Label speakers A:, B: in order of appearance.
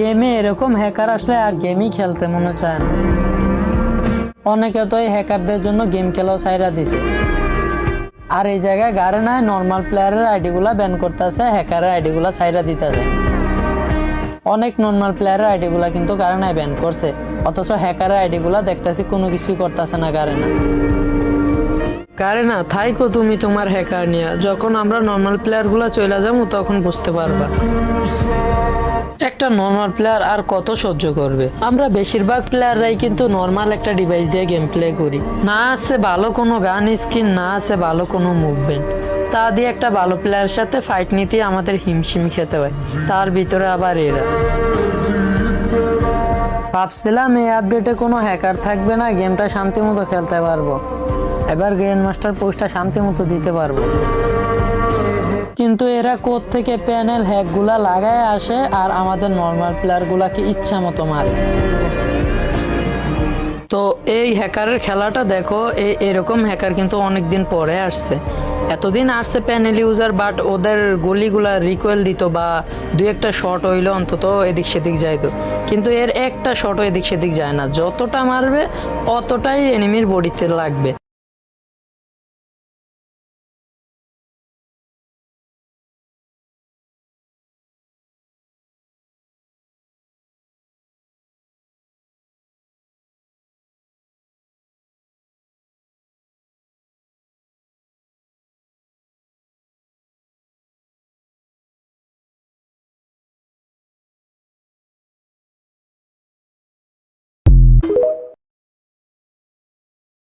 A: গেমে এরকম হ্যাকার আসলে আর গেমই খেলতে মনে চায় না। অনেকে তো এই হ্যাকারদের জন্য গেম খেলাও সাইরা দিছে। আর এই জায়গায় গাড়ে নাই নর্মাল প্লেয়ারের আইডিগুলা ব্যান করতেছে হ্যাকারের আইডিগুলা সাইরা দিতেছে। অনেক নর্মাল প্লেয়ারের আইডিগুলা কিন্তু গারেনায় ব্যান করছে, অথচ হ্যাকারের আইডিগুলা দেখতেছি কোনো কিছুই করতেছে না গারেনা কারেনা থাইকো তুমি তোমার হ্যাকার নিয়ে, যখন আমরা নর্মাল প্লেয়ারগুলো চলে যাব তখন বুঝতে পারবা। একটা নর্মাল প্লেয়ার আর কত সহ্য করবে? আমরা বেশিরভাগ প্লেয়াররাই কিন্তু নর্মাল একটা ডিভাইস দিয়ে গেম প্লে করি। না আছে ভালো কোনো গান স্কিন না আছে ভালো কোনো মুভমেন্ট তা দিয়ে একটা ভালো প্লেয়ারের সাথে ফাইট নিতে আমাদের হিমশিম খেতে হয়। তার ভিতরে আবার এরা। ভাবছিলাম এই আপডেটে কোনো হ্যাকার থাকবে না গেমটা শান্তি মতো খেলতে পারব। এবার গ্র্যান্ড মাস্টার পোস্টটা শান্তি মতো দিতে পারব। কিন্তু এরা কোথ থেকে প্যানেল হ্যাকগুলা লাগায় আসে আর আমাদের নর্মাল প্লেয়ারগুলাকে ইচ্ছা মতো মারে। তো এই হ্যাকারের খেলাটা দেখো এই এরকম হ্যাকার কিন্তু অনেক দিন পরে আসছে। এতদিন আসছে প্যানেল ইউজার বাট ওদের গলিগুলা রিকোয়েল দিত বা দুই একটা শট হইল, অন্তত এদিক সেদিক যাইতো। কিন্তু এর একটা শটও এদিক সেদিক যায় না। যতটা মারবে, অতটাই এনিমির বডিতে লাগবে।